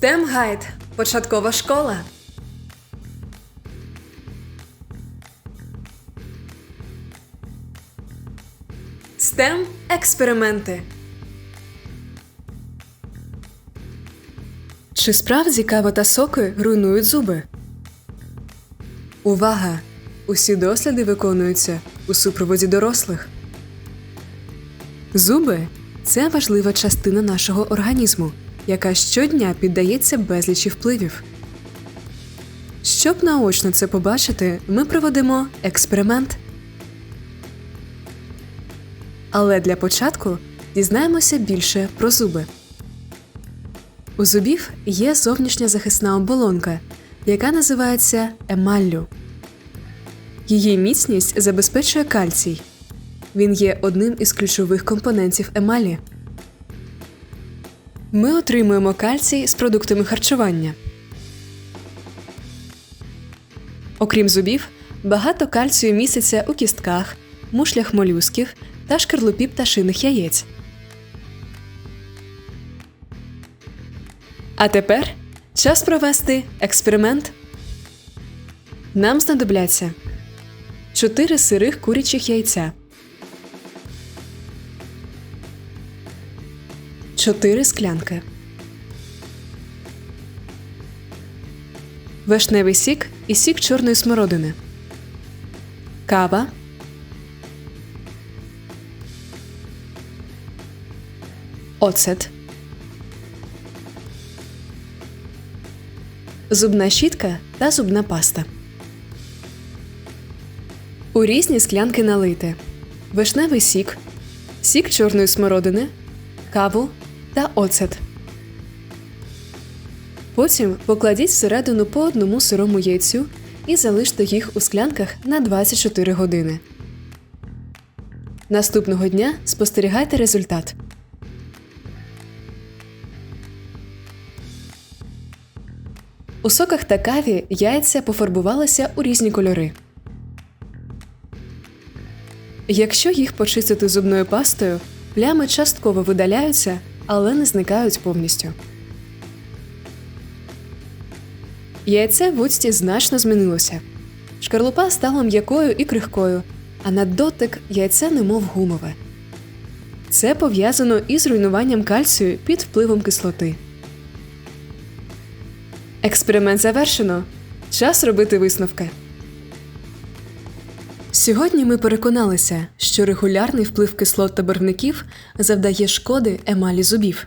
STEM Guide. Початкова школа. STEM експерименти. Чи справді кава та соки руйнують зуби? Увага! Усі досліди виконуються у супроводі дорослих. Зуби це важлива частина нашого організму, яка щодня піддається безлічі впливів. Щоб наочно це побачити, ми проведемо експеримент. Але для початку дізнаємося більше про зуби. У зубів є зовнішня захисна оболонка, яка називається емаллю. Її міцність забезпечує кальцій. Він є одним із ключових компонентів емалі. Ми отримуємо кальцій з продуктами харчування. Окрім зубів, багато кальцію міститься у кістках, мушлях молюсків та шкарлупі пташиних яєць. А тепер час провести експеримент. Нам знадобляться 4 сирих курячих яйця, 4 склянки, вишневий сік і сік чорної смородини, кава, оцет, зубна щітка та зубна паста. У різні склянки налийте. Вишневий сік, сік чорної смородини, каву та оцет. Потім покладіть всередину по одному сирому яйцю і залиште їх у склянках на 24 години. Наступного дня спостерігайте результат. У соках та каві яйця пофарбувалися у різні кольори. Якщо їх почистити зубною пастою, плями частково видаляються, але не зникають повністю. Яйце в оцті значно змінилося. Шкарлупа стала м'якою і крихкою, а на дотик яйце немов гумове. Це пов'язано із руйнуванням кальцію під впливом кислоти. Експеримент завершено. Час робити висновки. Сьогодні ми переконалися, що регулярний вплив кислот та барвників завдає шкоди емалі зубів.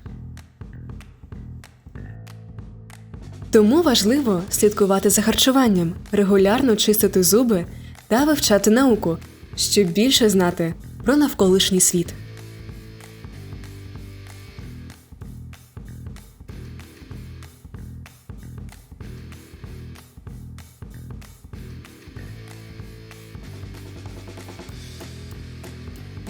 Тому важливо слідкувати за харчуванням, регулярно чистити зуби та вивчати науку, щоб більше знати про навколишній світ.